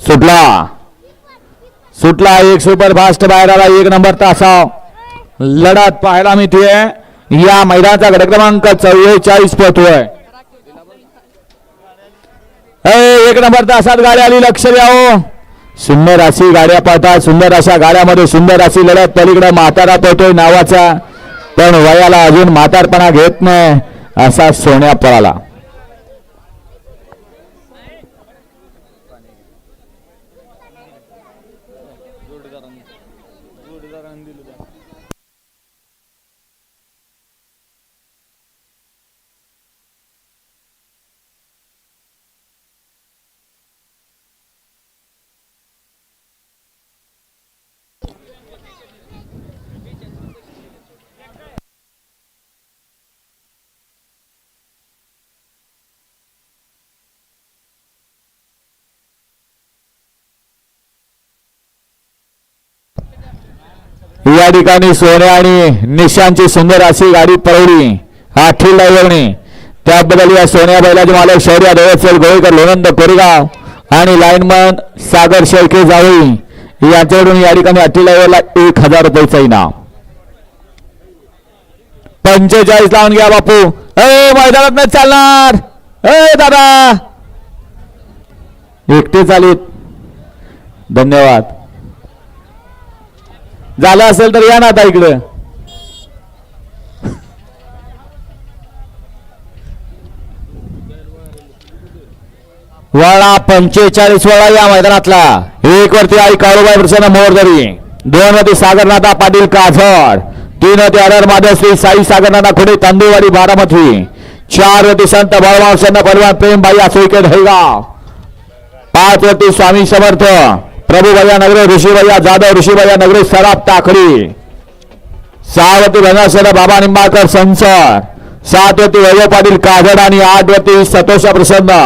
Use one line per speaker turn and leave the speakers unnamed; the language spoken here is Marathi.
सुटला. सुटला एक सुपर फास्ट बाहेर आला एक नंबर तासा लढत पाहायला मिळते या मैदानाचा गट क्रमांक चव्वेचाळीस पोहतोय एक नंबर तासात गाडी आली लक्ष द्यावं हो. सुंदर अशी गाड्या पाहतात सुंदर अशा गाड्यामध्ये सुंदर अशी लढत. पलीकडे म्हातारा पळतोय नावाचा. पण वयाला अजून म्हातारपणा घेत नाही असा सोन्या पळाला. या ठिकाणी सोन्या आणि निशांची सुंदर अशी गाडी पळवली. आठी ड्रायव्हरने. त्याबद्दल या सोन्या बैलाचे मालक शौर्य देवसेल गोळीकर लोणंद कोरेगाव आणि लाईनमन सागर शेळके जावळी यांच्याकडून या ठिकाणी आठी ड्रायव्हरला एक हजार रुपयेचा इनाम. पंचेचाळीस लावून घ्या बापू. ए मैदानात नाही चालणार. ए दादा. एकटे चालीत धन्यवाद. झालं असेल तर या ना आता इकडं. वळा पंचेचाळीस वळा या मैदानातला. एक वरती आई काळूबाई प्रसन्न मोरदरी दोन वरती सागरनाथा पाटील काझड. तीन वरती अडर माधवश्री साई सागरनाथा खुडे तांदूळवाडी बारामती. चार वरती संत बळवाव सन्न बलवान प्रेमबाई असोईकर हैगाव पाच वरती स्वामी समर्थ. प्रभुभैया नगरे ऋषीभैया जाधव ऋषीभैया नगरे सराफ टाकडी सहावती वरती बाबा निंबाळकर संसार सात वरती वैभव पाटील कागड आणि आठ वरती सतोषा प्रसन्न